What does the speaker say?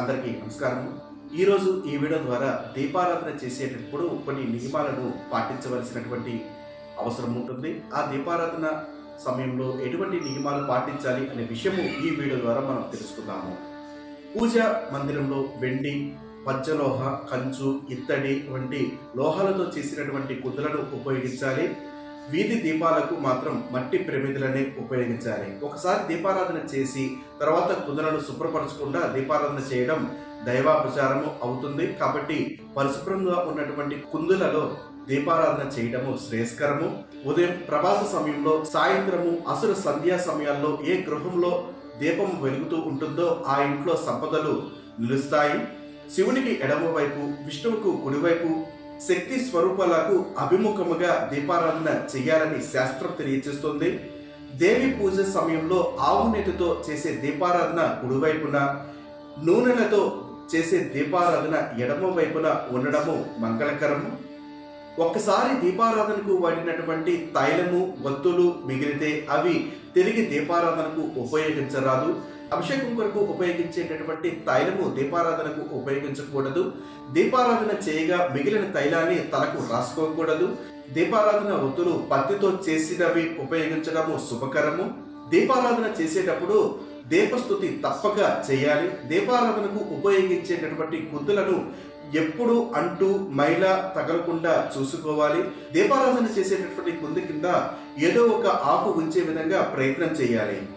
అందరికీ నమస్కారం. ఈరోజు ఈ వీడియో ద్వారా దీపారాధన చేసేటప్పుడు కొన్ని నియమాలను పాటించవలసినటువంటి అవసరం ఉంటుంది. ఆ దీపారాధన సమయంలో ఎటువంటి నియమాలు పాటించాలి అనే విషయము ఈ వీడియో ద్వారా మనం తెలుసుకుందాము. పూజ మందిరంలో వెండి పచ్చలోహ కంచు ఇత్తడి వంటి లోహాలతో చేసినటువంటి కుదులను ఉపయోగించాలి. వీధి దీపాలకు మాత్రం మట్టి ప్రమిదలనే ఉపయోగించాలి. ఒకసారి దీపారాధన చేసి తర్వాత కుందలను శుభ్రపరచకుండా దీపారాధన చేయడం దైవాపచారము అవుతుంది. కాబట్టి పరిశుభ్రంగా ఉన్నటువంటి కుందులలో దీపారాధన చేయడము శ్రేయస్కరము. ఉదయం ప్రభాస సమయంలో సాయంత్రము అసుర సంధ్యా సమయాల్లో ఏ గృహంలో దీపం వెలుగుతూ ఉంటుందో ఆ ఇంట్లో సంపదలు నిలుస్తాయి. శివునికి ఎడమ వైపు విష్ణువుకు కుడివైపు శక్తి స్వరూపాలకు అభిముఖముగా దీపారాధన చేయాలని శాస్త్రం తెలియజేస్తుంది దేవి పూజ సమయంలో ఆవు నీటితో చేసే దీపారాధన కుడివైపున నూనెలతో చేసే దీపారాధన ఎడమ వైపున ఉండడము మంగళకరము. ఒక్కసారి దీపారాధనకు వాడినటువంటి తైలము వత్తులు మిగిలితే అవి తిరిగి దీపారాధనకు ఉపయోగించరాదు. అభిషేకం కొరకు ఉపయోగించేటటువంటి తైలము దీపారాధనకు ఉపయోగించకూడదు. దీపారాధన చేయగా మిగిలిన తైలాన్ని తలకు రాసుకోకూడదు. దీపారాధన వత్తులు పత్తితో చేసినవి ఉపయోగించడము శుభకరము. దీపారాధన చేసేటప్పుడు దీపస్థుతి తప్పక చేయాలి. దీపారాధనకు ఉపయోగించేటటువంటి గుద్దులను ఎప్పుడు అంటూ మైల తగలకుండా చూసుకోవాలి. దీపారాధన చేసేటటువంటి కుంది కింద ఏదో ఒక ఆకు ఉంచే విధంగా ప్రయత్నం చేయాలి.